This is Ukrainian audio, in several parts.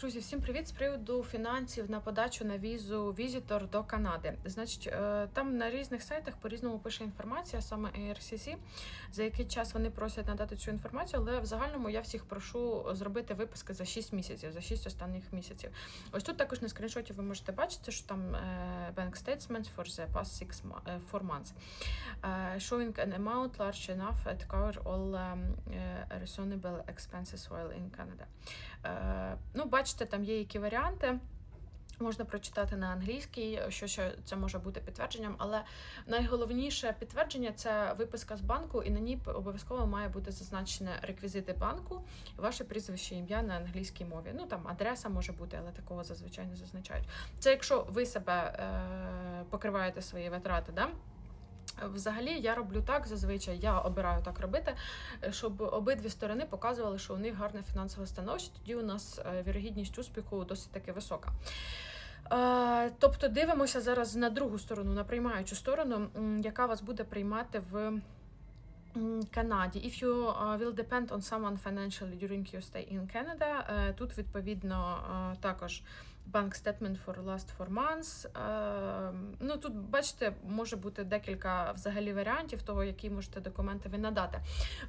друзі, всім привіт з приводу фінансів на подачу на візу візитор до Канади. Значить, е, там на різних сайтах по-різному пише інформація, саме ARCC, за який час вони просять надати цю інформацію, але в загальному я всіх прошу зробити виписки за 6 місяців, за 6 останніх місяців. Ось тут також на скріншоті ви можете бачити, що там е, bank statements for the past six mo- е, four months. Showing an amount large enough to cover all uh, reasonable expenses while in Canada. Ну, бачите, там є які варіанти. Можна прочитати на англійській, що ще це може бути підтвердженням, але найголовніше підтвердження це виписка з банку, і на ній обов'язково має бути зазначені реквізити банку, ваше прізвище, ім'я на англійській мові. Ну там адреса може бути, але такого зазвичай не зазначають. Це якщо ви себе е, покриваєте свої витрати, да? Взагалі я роблю так зазвичай, я обираю так робити, щоб обидві сторони показували, що у них гарне фінансове становище. Тоді у нас е, вірогідність успіху досить таки висока. Е, Тобто дивимося зараз на другу сторону, на приймаючу сторону, яка вас буде приймати в Канаді. If you uh, will depend on someone financially during your stay in Canada, е, тут відповідно е, також bank statement for last four months. Е, Ну тут бачите, може бути декілька взагалі варіантів того, які можете документи ви надати.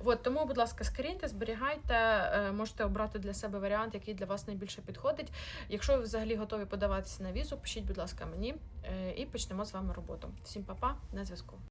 От тому, будь ласка, скріньте, зберігайте, е, можете обрати для себе варіант, який для вас найбільше підходить. Якщо ви взагалі готові подаватися на візу, пишіть, будь ласка, мені е, і почнемо з вами роботу. Всім па-па, на зв'язку.